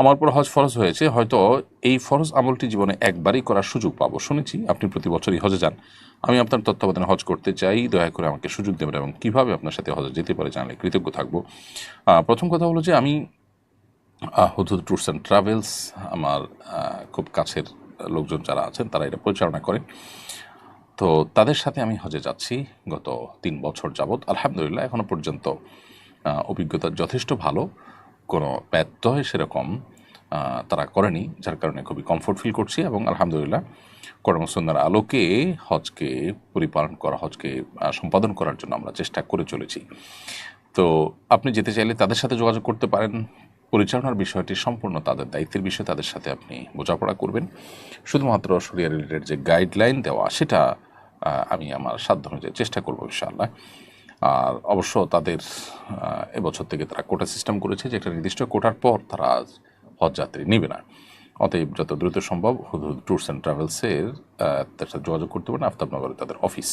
আমার উপর হজ ফরজ হয়েছে, হয়তো এই ফরজ আমলটি জীবনে একবারই করার সুযোগ পাবো। শুনেছি আপনি প্রতি বছরই হজে যান। আমি আপনার তত্ত্বাবধানে হজ করতে চাই, দয়া করে আমাকে সুযোগ দেবেন এবং কীভাবে আপনার সাথে হজে যেতে পারে জানলে কৃতজ্ঞ থাকব। প্রথম কথা হলো যে আমি হুদুদ ট্যুরস অ্যান্ড ট্রাভেলস, আমার খুব কাছের লোকজন যারা আছেন তারা এটা পরিচালনা করেন। তো তাদের সাথে আমি হজে যাচ্ছি গত তিন বছর যাবৎ। আলহামদুলিল্লাহ এখনও পর্যন্ত অভিজ্ঞতা যথেষ্ট ভালো। কোনো ব্যত্যয় সেরকম তারা করেনি, যার কারণে খুবই কমফোর্ট ফিল করছি এবং আলহামদুলিল্লাহ কর্মসন্ধ্যার আলোকে হজকে পরিপালন করা, হজকে সম্পাদন করার জন্য আমরা চেষ্টা করে চলেছি। তো আপনি যেতে চাইলে তাদের সাথে যোগাযোগ করতে পারেন। পরিচালনার বিষয়টি সম্পূর্ণ তাদের দায়িত্বের বিষয়, তাদের সাথে আপনি বোঝাপড়া করবেন। শুধুমাত্র শরিয়া রিলেটেড যে গাইডলাইন দেওয়া, সেটা আমি আমার সাধ্য অনুযায়ী চেষ্টা করব ইনশাআল্লাহ। আর অবশ্য তাদের এবছর থেকে তারা কোটা সিস্টেম করেছে যে একটা নির্দিষ্ট কোটার পর তারা হজ যাত্রী নেবে না। অতএব যত দ্রুত সম্ভব হুদুদ ট্যুরস অ্যান্ড ট্রাভেলসের তার সাথে যোগাযোগ করতে পারেন আফতাবনগরে তাদের অফিস।